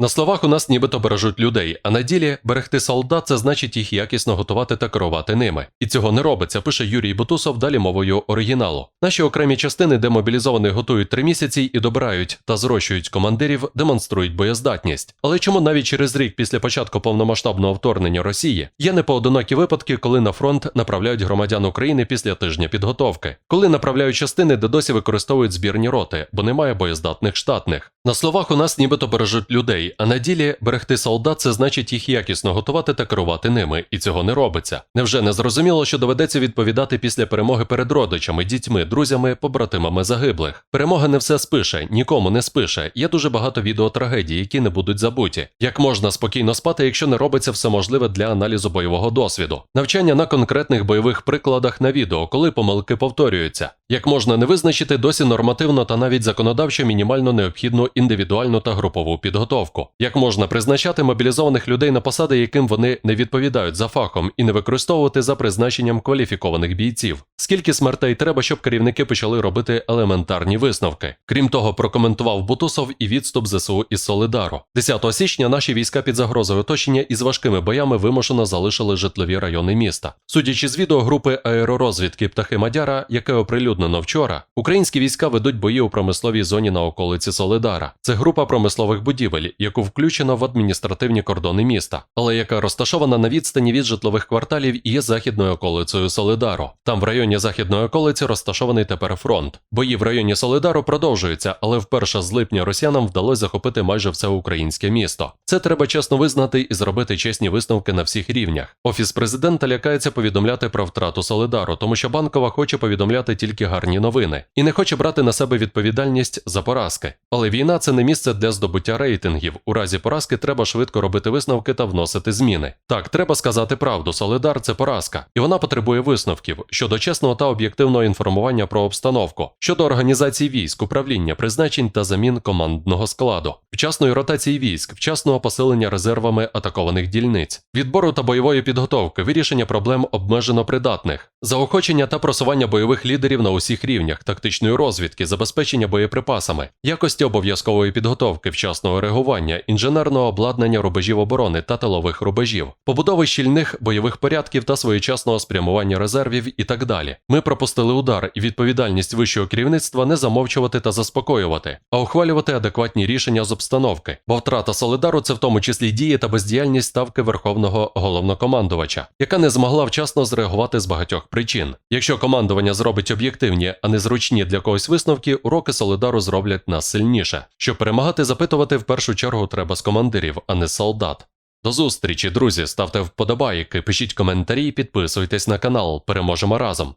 На словах у нас нібито бережуть людей, а на ділі берегти солдат це значить їх якісно готувати та керувати ними. І цього не робиться, пише Юрій Бутусов далі мовою оригіналу. Наші окремі частини, де мобілізованих готують три місяці і добирають та зрощують командирів, демонструють боєздатність. Але чому навіть через рік після початку повномасштабного вторгнення Росії є непоодинокі випадки, коли на фронт направляють громадян України після тижня підготовки, коли направляють частини, де досі використовують збірні роти, бо немає боєздатних штатних. На словах у нас нібито бережуть людей, а на ділі берегти солдат це значить їх якісно готувати та керувати ними, і цього не робиться. Невже не зрозуміло, що доведеться відповідати після перемоги перед родичами, дітьми, друзями, побратимами загиблих? Перемога не все спише, нікому не спише. Є дуже багато відеотрагедій, які не будуть забуті. Як можна спокійно спати, якщо не робиться все можливе для аналізу бойового досвіду? Навчання на конкретних бойових прикладах на відео, коли помилки повторюються. Як можна не визначити досі нормативно та навіть законодавчо мінімально необхідну індивідуальну та групову підготовку? Як можна призначати мобілізованих людей на посади, яким вони не відповідають за фахом, і не використовувати за призначенням кваліфікованих бійців? Скільки смертей треба, щоб керівники почали робити елементарні висновки? Крім того, прокоментував Бутусов і відступ ЗСУ із Солидару. 10 січня наші війська під загрозою оточення із важкими боями вимушено залишили житлові райони міста. Судячи з відео групи аеророзвідки Птахи Мадяра, яке оприлюднено вчора, українські війська ведуть бої у промисловій зоні на околиці Солидара. Це група промислових будівель, яку включено в адміністративні кордони міста, але яка розташована на відстані від житлових кварталів і є західною околицею Солидару. Там в районі західної околиці розташований тепер фронт. Бої в районі Солидару продовжуються, але вперше з липня росіянам вдалося захопити майже все українське місто. Це треба чесно визнати і зробити чесні висновки на всіх рівнях. Офіс президента лякається повідомляти про втрату Солидару, тому що банкова хоче повідомляти тільки гарні новини і не хоче брати на себе відповідальність за поразки. Але війна це не місце для здобуття рейтингів. У разі поразки треба швидко робити висновки та вносити зміни. Так, треба сказати правду, Солидар це поразка, і вона потребує висновків щодо чесного та об'єктивного інформування про обстановку, щодо організації військ, управління, призначень та замін командного складу, вчасної ротації військ, вчасного посилення резервами атакованих дільниць, відбору та бойової підготовки, вирішення проблем обмежено придатних, заохочення та просування бойових лідерів на усіх рівнях, тактичної розвідки, забезпечення боєприпасами, якості обов'язкової підготовки, вчасного реагування, інженерного обладнання рубежів оборони та тилових рубежів, побудови щільних бойових порядків та своєчасного спрямування резервів і так далі. Ми пропустили удар і відповідальність вищого керівництва не замовчувати та заспокоювати, а ухвалювати адекватні рішення з обстановки, бо втрата солидару це в тому числі дії та бездіяльність ставки верховного головнокомандувача, яка не змогла вчасно зреагувати з багатьох причин. Якщо командування зробить об'єктивні, а не зручні для когось висновки, уроки солидару зроблять нас сильніше. Щоб перемагати, запитувати в першу чергу треба з командирів, а не солдат. До зустрічі, друзі. Ставте вподобайки, пишіть коментарі, підписуйтесь на канал. Переможемо разом.